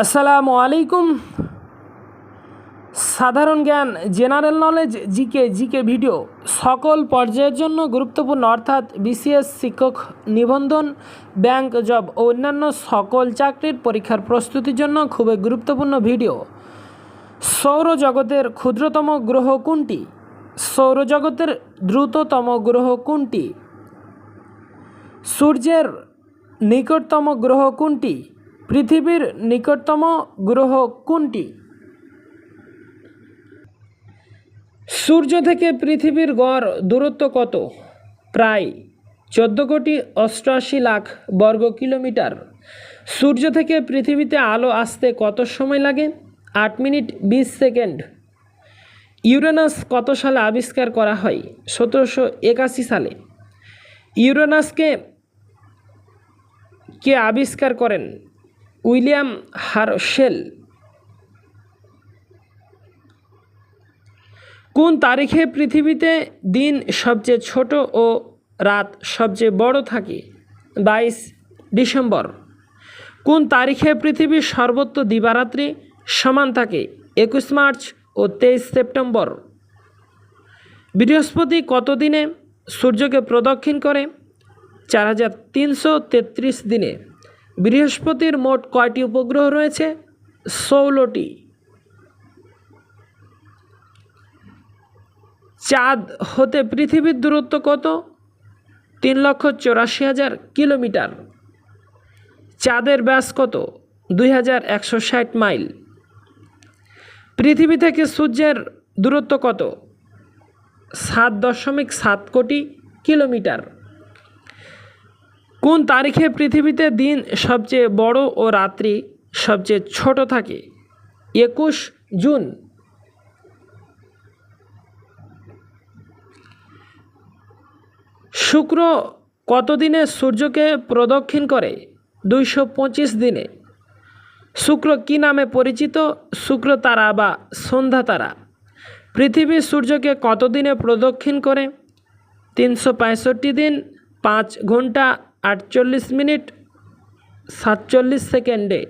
আসসালামু আলাইকুম। সাধারণ জ্ঞান, general knowledge, GK GK video, সকল পর্যায়ের জন্য গুরুত্বপূর্ণ, অর্থাৎ বিসিএস শিক্ষক নিবন্ধন, ব্যাংক জব ও অন্যান্য সকল চাকরির পরীক্ষার প্রস্তুতির জন্য খুবই গুরুত্বপূর্ণ ভিডিও। সৌরজগতের ক্ষুদ্রতম গ্রহ কোনটি? সৌরজগতের দ্রুততম গ্রহ কোনটি? সূর্যের নিকটতম গ্রহ কোনটি? পৃথিবীর নিকটতম গ্রহ কোনটি? সূর্য থেকে পৃথিবীর গড় দূরত্ব কত? প্রায় চোদ্দ কোটি অষ্টআশি লাখ বর্গ কিলোমিটার। সূর্য থেকে পৃথিবীতে আলো আসতে কত সময় লাগে? আট মিনিট বিশ সেকেন্ড। ইউরেনাস কত সালে আবিষ্কার করা হয়? সতেরোশো একাশি সালে। ইউরেনাসকে কে আবিষ্কার করেন? উইলিয়াম হারশেল কোন তারিখে পৃথিবীতে দিন সবচেয়ে ছোট ও রাত সবচেয়ে বড় থাকে? বাইশ ডিসেম্বর। কোন তারিখে পৃথিবীর সর্বত্র দিবারাত্রি সমান থাকে? একুশ মার্চ ও তেইশ সেপ্টেম্বর। বৃহস্পতি কতদিনে সূর্যকে প্রদক্ষিণ করে? চার হাজার তিনশো তেত্রিশ দিনে। বৃহস্পতির মোট কয়টি উপগ্রহ রয়েছে? ষোলোটি। চাঁদ হতে পৃথিবীর দূরত্ব কত? তিন লক্ষ চৌরাশি হাজার কিলোমিটার। চাঁদের ব্যাস কত? দুই হাজার একশো ষাট মাইল। পৃথিবী থেকে সূর্যের দূরত্ব কত? সাত দশমিক সাত কোটি কিলোমিটার। কোন তারিখে পৃথিবীতে দিন সবচেয়ে বড় ও রাত্রি সবচেয়ে ছোট থাকে? একুশ জুন। শুক্র কতদিনে সূর্যকে প্রদক্ষিণ করে? দুইশো পঁচিশ দিনে। শুক্র কী নামে পরিচিত? শুক্র তারা বা সন্ধ্যা তারা। পৃথিবী সূর্যকে কতদিনে প্রদক্ষিণ করে? তিনশো পঁয়ষট্টি দিন, পাঁচ ঘণ্টা আটচল্লিশ মিনিট সাতচল্লিশ সেকেন্ডে।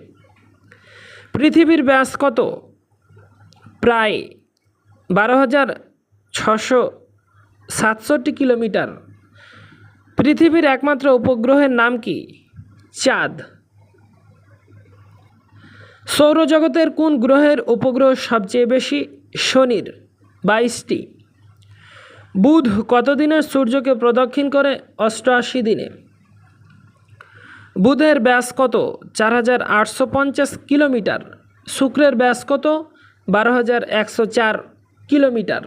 পৃথিবীর ব্যাস কত? প্রায় বারো হাজার ছশো সাতষট্টি কিলোমিটার। পৃথিবীর একমাত্র উপগ্রহের নাম কি? চাঁদ। সৌরজগতের কোন গ্রহের উপগ্রহ সবচেয়ে বেশি? শনির। বাইশটি। বুধ কতদিনে সূর্যকে প্রদক্ষিণ করে অষ্টআশি দিনে? বুধের ব্যাস কত? চার হাজার আটশো পঞ্চাশ কিলোমিটার। শুক্রের ব্যাস কত? বারো হাজার একশো চার কিলোমিটার।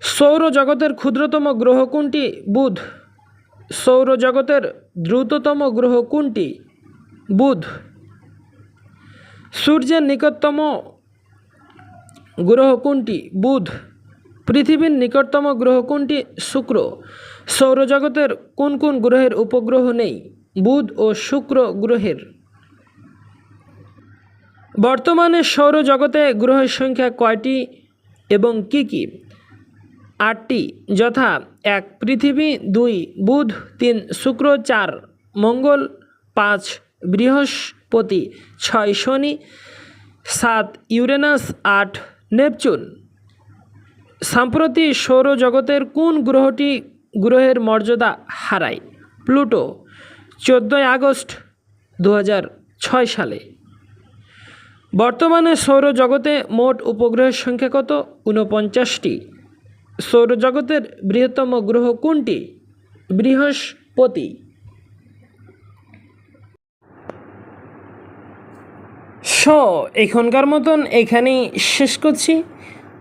সৌরজগতের ক্ষুদ্রতম গ্রহ কোনটি? বুধ। সৌরজগতের দ্রুততম গ্রহ কোনটি? বুধ। সূর্যের নিকটতম গ্রহ কোনটি? বুধ। পৃথিবীর নিকটতম গ্রহ কোনটি? শুক্র। সৌরজগতের কোন কোন গ্রহের উপগ্রহ নেই? বুধ ও শুক্র গ্রহের। বর্তমানে সৌরজগতে গ্রহের সংখ্যা কয়টি এবং কি কি? আটটি, যথা এক পৃথিবী, দুই বুধ, তিন শুক্র, চার মঙ্গল, পাঁচ বৃহস্পতি, ছয় শনি, সাত ইউরেনাস, আট নেপচুন। সাম্প্রতি সৌরজগতের কোন গ্রহটি গ্রহের মর্যাদা হারায়। প্লুটো, চোদ্দোই আগস্ট দু সালে। বর্তমানে সৌরজগতে মোট উপগ্রহের সংখ্যা কত? ঊনপঞ্চাশটি। সৌরজগতের বৃহত্তম গ্রহ কোনটি? বৃহস্পতি। সো, এখনকার মতন এখানেই শেষ করছি।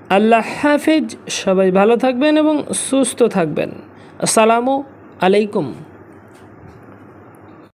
আল্লাহ হাফেজ। সবাই ভালো থাকবেন এবং সুস্থ থাকবেন। আসসালামু আলাইকুম।